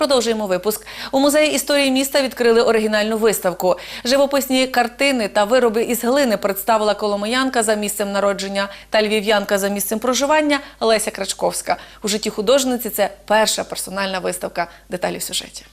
Продовжуємо випуск. У музеї історії міста відкрили оригінальну виставку. Живописні картини та вироби із глини представила коломиянка за місцем народження та львів'янка за місцем проживання Леся Крачковська. У житті художниці це перша персональна виставка. Деталі в сюжеті.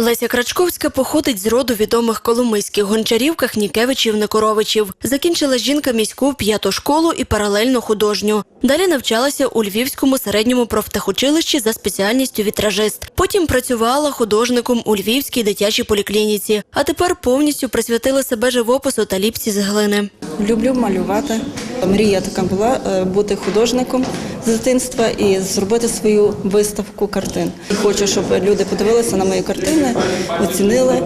Леся Крачковська походить з роду відомих коломийських гончарів Кахнікевичів Некоровичів. Закінчила жінка міську п'яту школу і паралельно художню. Далі навчалася у Львівському середньому профтехучилищі за спеціальністю вітражист. Потім працювала художником у Львівській дитячій поліклініці, а тепер повністю присвятила себе живопису та ліпці з глини. Люблю малювати. Мрія така була е, бути художником з дитинства і зробити свою виставку картин. Хочу, щоб люди подивилися на мої картини, оцінили,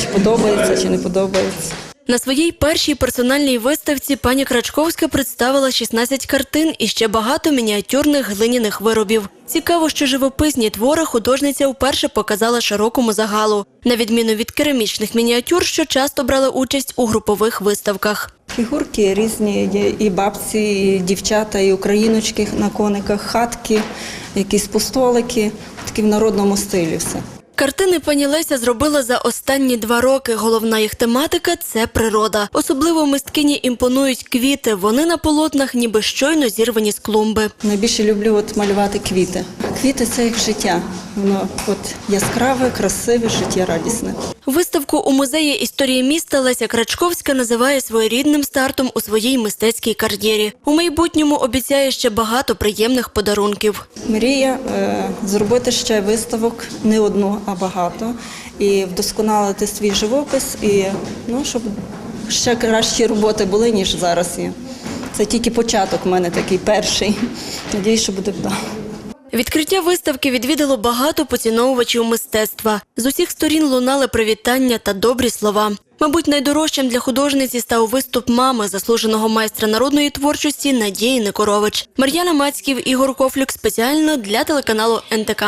чи подобається, чи не подобається. На своїй першій персональній виставці пані Крачковська представила 16 картин і ще багато мініатюрних глиняних виробів. Цікаво, що живописні твори художниця вперше показала широкому загалу, на відміну від керамічних мініатюр, що часто брали участь у групових виставках. Фігурки різні, є і бабці, і дівчата, і україночки на кониках, хатки, якісь постолики, такі в народному стилі все. Картини пані Леся зробила за останні два роки. Головна їх тематика це природа. Особливо мисткині імпонують квіти. Вони на полотнах ніби щойно зірвані з клумби. Найбільше люблю от малювати квіти. Квіти це як життя. Воно от яскраве, красиве, життєрадісне. Виставку у музеї історії міста Леся Крачковська називає своєрідним стартом у своїй мистецькій кар'єрі. У майбутньому обіцяє ще багато приємних подарунків. Мрія е, зробити ще виставок не одну, а багато, і вдосконалити свій живопис, і ну, щоб ще кращі роботи були, ніж зараз є. Це тільки початок в мене такий перший. Надіюсь, що буде вдало. Відкриття виставки відвідало багато поціновувачів мистецтва. З усіх сторін лунали привітання та добрі слова. Мабуть, найдорожчим для художниці став виступ мами заслуженого майстра народної творчості Надії Никорович. Мар'яна Мацьків, Ігор Кофлюк спеціально для телеканалу НТК.